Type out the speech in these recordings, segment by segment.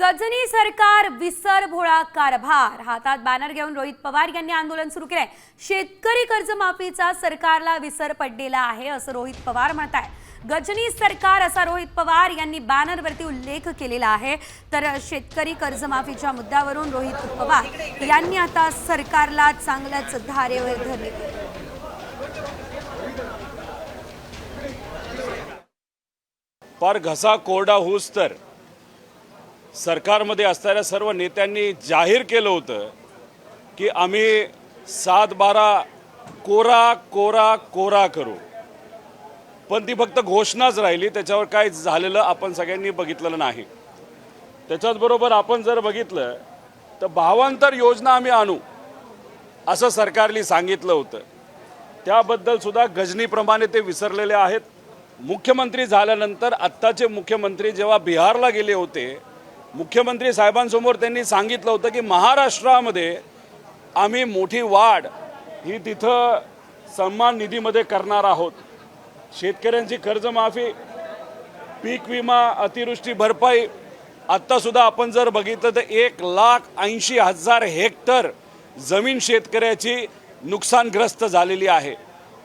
गजनी सरकार विसर भोळा कारभार. हातात बॅनर घेऊन रोहित पवार यांनी आंदोलन सुरू केलंय. शेतकरी कर्जमाफीचा सरकारला विसर पडलेला आहे असं रोहित पवार म्हणत आहे गजनी सरकार असा रोहित पवार यांनी बॅनरवरती उल्लेख केलेला आहे. तर शेतकरी कर्जमाफीच्या मुद्द्यावरून रोहित पवार यांनी आता सरकारला चांगलंच धारेवर धरले. पर घसा कोरडा होऊस तर. सरकारमध्ये असणाऱ्या सर्व नेत्यांनी जाहीर केलं होतं की आम्ही सात बारा कोरा कोरा कोरा करू. पण ती फक्त घोषणाच राहिली त्याच्यावर काय झालेलं आपण सगळ्यांनी बघितलेलं नाही. त्याच्याचबरोबर आपण जर बघितलं तर भावांतर योजना आम्ही आणू असं सरकारने सांगितलं होतं. त्याबद्दलसुद्धा गजनीप्रमाणे ते विसरलेले आहेत. मुख्यमंत्री झाल्यानंतर आत्ताचे मुख्यमंत्री जेव्हा बिहारला गेले होते मुख्यमंत्री साहेबांसमोर त्यांनी सांगितलं होतं की महाराष्ट्रामध्ये आम्ही मोठी वाढ ही तिथं सन्मान निधीमध्ये करणार आहोत. शेतकऱ्यांची कर्जमाफी पीक विमा अतिवृष्टी भरपाई आत्तासुद्धा आपण जर बघितलं तर एक लाख ऐंशी हजार हेक्टर जमीन शेतकऱ्याची नुकसानग्रस्त झालेली आहे.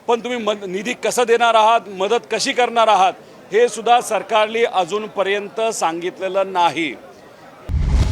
पण तुम्ही मद निधी कसं देणार आहात मदत कशी करणार आहात हे सुद्धा सरकारने अजूनपर्यंत सांगितलेलं नाही.